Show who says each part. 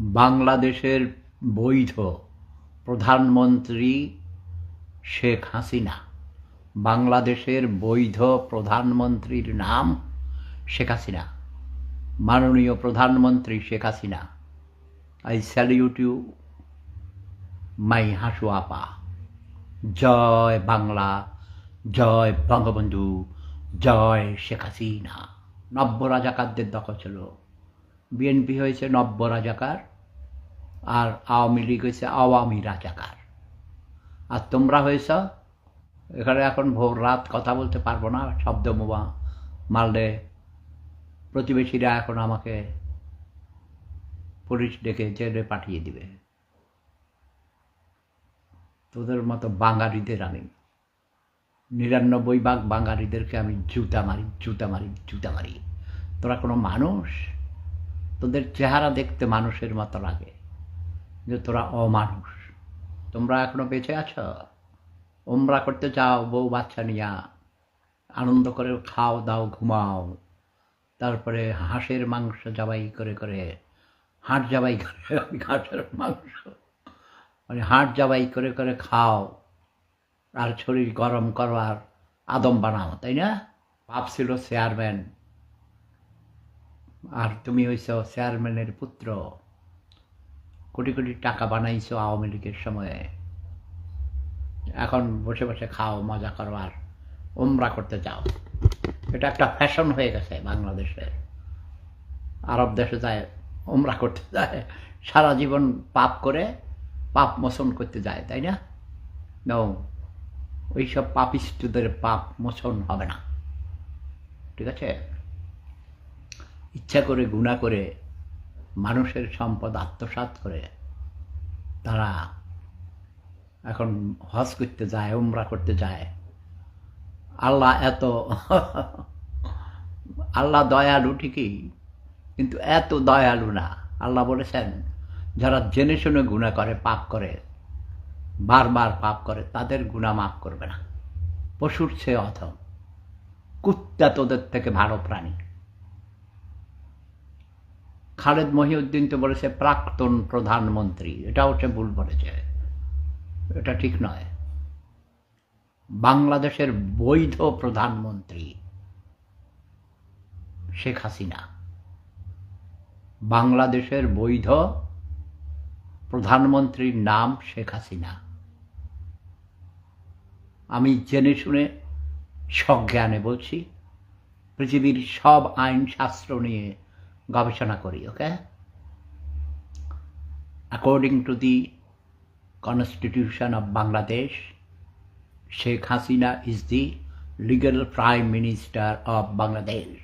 Speaker 1: বাংলাদেশের বৈধ প্রধানমন্ত্রী শেখ হাসিনা। বাংলাদেশের বৈধ প্রধানমন্ত্রীর নাম শেখ হাসিনা। মাননীয় প্রধানমন্ত্রী Sheikh Hasina. I salute you, my Hasu আপা। জয় বাংলা, জয় বঙ্গবন্ধু, জয় শেখ হাসিনা। নব্য রাজাকারদের দখল ছিল। বিএনপি হয়েছে নব্য রাজাকার, আর আওয়ামী লীগ হয়েছে আওয়ামী রাজাকার। আর তোমরা হয়েছ, এখানে এখন ভোর রাত কথা বলতে পারব না, শব্দ মোবা মারলে প্রতিবেশীরা এখন আমাকে পুলিশ ডেকে জেলে পাঠিয়ে দিবে। তোদের মতো বাঙালিদের আমি নিরানব্বই ভাগ বাঙালিদেরকে আমি জুতা মারি জুতা মারি জুতা মারি। তোরা কোনো মানুষ? তোদের চেহারা দেখতে মানুষের মতো লাগে যে তোরা অমানুষ। তোমরা এখনও বেঁচে আছো? ওমরা করতে চাও বউ বাচ্চা নিয়া। আনন্দ করে খাও, দাও, ঘুমাও। তারপরে হাঁসের মাংস জবাই করে করে হাঁট জবাই করে হাঁসের মাংস। মানে হাঁট জবাই করে করে খাও। আর শরীর গরম করো আর আদম বানাও, তাই না? বাপ ছিল চেয়ারম্যান আর তুমি হইছ চেয়ারম্যানের পুত্র। কোটি কোটি টাকা বানাইছো আওয়ামী লীগের সময়ে। এখন বসে বসে খাও, মজা করো আর ওমরা করতে যাও। এটা একটা ফ্যাশন হয়ে গেছে বাংলাদেশে। আরব দেশে যায় ওমরা করতে যায়। সারা জীবন পাপ করে, পাপ মোচন করতে যায়, তাই না? নো ওইসব পাপিষ্টদের পাপ মোচন হবে না। ঠিক আছে? ইচ্ছা করে, গুণা করে মানুষের সম্পদ আত্মসাৎ করে তারা এখন হজ করতে যায়, উমরা করতে যায়। আল্লাহ এত আল্লাহ দয়ালু ঠিকই, কিন্তু এত দয়ালু না। আল্লাহ বলেছেন, যারা জেনে শুনে গুণা করে, পাপ করে, বারবার পাপ করে, তাদের গুণা মাফ করবে না। পশুর চেয়ে অথম কুত্তা তোদের থেকে ভালো প্রাণী। খালেদ মহিউদ্দিন তো বলেছে প্রাক্তন প্রধানমন্ত্রী। এটা হচ্ছে ভুল বলেছে। এটা ঠিক নয়। বাংলাদেশের বৈধ প্রধানমন্ত্রী শেখ হাসিনা। বাংলাদেশের বৈধ প্রধানমন্ত্রীর নাম শেখ হাসিনা। আমি জেনে শুনে সজ্ঞানে বলছি, পৃথিবীর সব আইন শাস্ত্র নিয়ে গবেষণা করি okay according to the constitution of Bangladesh Sheikh Hasina is the legal prime minister of Bangladesh